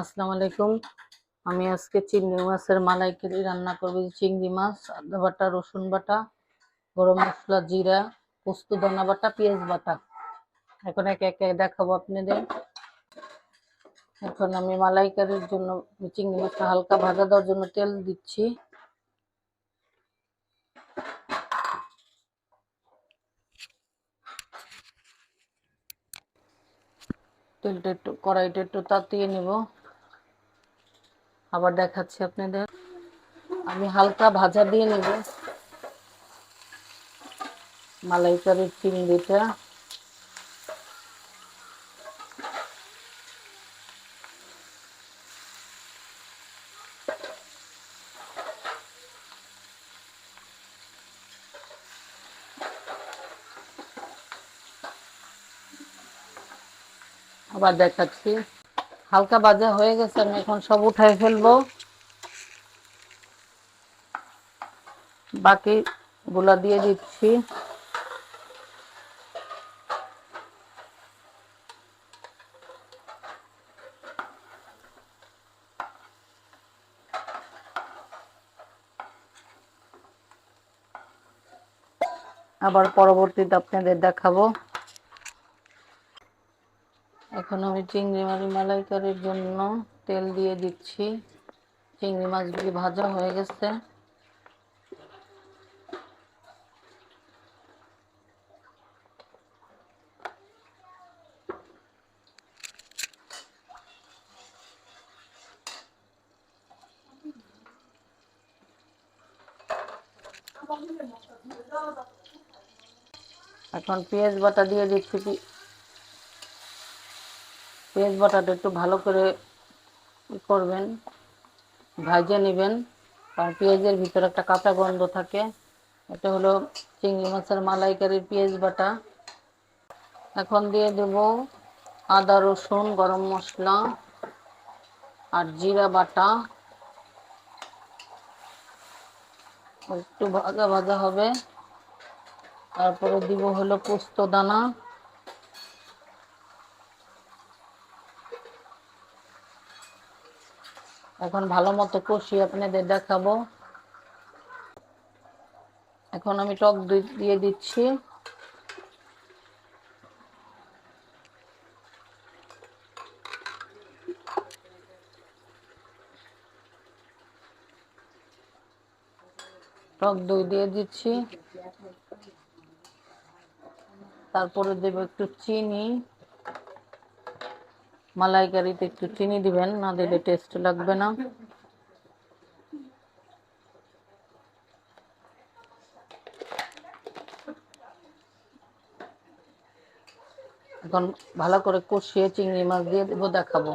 আসসালামু আলাইকুম। আমি আজকে চিংড়ি মাছের মালাইকারি রান্না করব। চিংড়ি মাছ, আদা বাটা, রসুন বাটা, গরম মশলা, জিরা, পোস্ত দানা বাটা, পেঁয়াজ বাটা। এখন একে একে দেখাবো আপনাদের। এখন আমি মালাইকারির জন্য চিংড়ি মাছটা হালকা ভাজা দেওয়ার জন্য তেল দিচ্ছি। তেলটা একটু কড়াইটা একটু তাতিয়ে নিব। আবার দেখাচ্ছি আপনাদের। আমি হালকা ভাজা দিয়ে নেব। মালাইকারির চিংড়িটা। আবার দেখাচ্ছি। হালকা বাজা হয়ে গেছে, আমি এখন সব উঠাই ফেলব। বাকি গুলা দিয়ে দিচ্ছি। আবার পরবর্তীতে আপনাদের দেখাবো। এখন আমি চিংড়ি মাছ মালাইকারির জন্য তেল দিয়ে দিচ্ছি। চিংড়ি মাছগুলি ভাজা হয়ে গেছে। এখন পেঁয়াজ বাটা দিয়ে দিচ্ছি। পেঁয়াজ বাটাটা একটু ভালো করে করবেন, ভাজে নেবেন। কারণ পেঁয়াজের ভিতরে একটা কাঁচা গন্ধ থাকে, এটা হলো চিংড়ি মাছের মালাইকারির পেঁয়াজ বাটা। এখন দিয়ে দেব আদা, রসুন, গরম মশলা আর জিরা বাটা। একটু ভাজা ভাজা হবে। তারপরে দিব হলো পোস্ত দানা। এখন ভালো মতো কষিয়ে আপনাদের দেখাবো। এখন আমি টক দই দিয়ে দিচ্ছি। টক দই দিয়ে দিচ্ছি। তারপরে দেবো একটু চিনি। মালাইকারিতে একটু চিনি দিবেন, না দিলে টেস্ট লাগবে না। এখন ভালো করে কষিয়ে চিংড়ি মাছ দিয়ে দেবো, দেখাবো।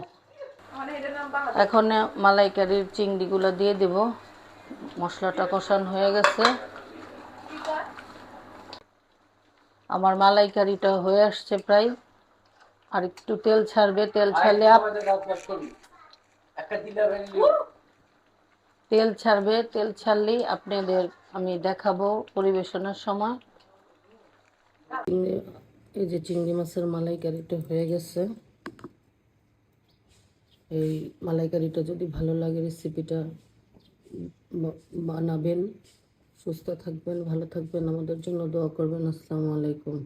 এখন মালাইকারির চিংড়িগুলো দিয়ে দেব। মশলাটা কষান হয়ে গেছে। আমার মালাইকারিটা হয়ে আসছে প্রায়। আর একটু তেল ছাড়বে তেল ছাড়লে তেল ছাড়বে তেল ছাড়লেই আপনাদের আমি দেখাবো পরিবেশনের সময়। এই যে চিংড়ি মাছের মালাইকারিটা হয়ে গেছে। এই মালাইকারিটা যদি ভালো লাগে রেসিপিটা বানাবেন। সুস্থ থাকবেন ভালো থাকবেন। আমাদের জন্য দোয়া করবেন। আসসালামু আলাইকুম।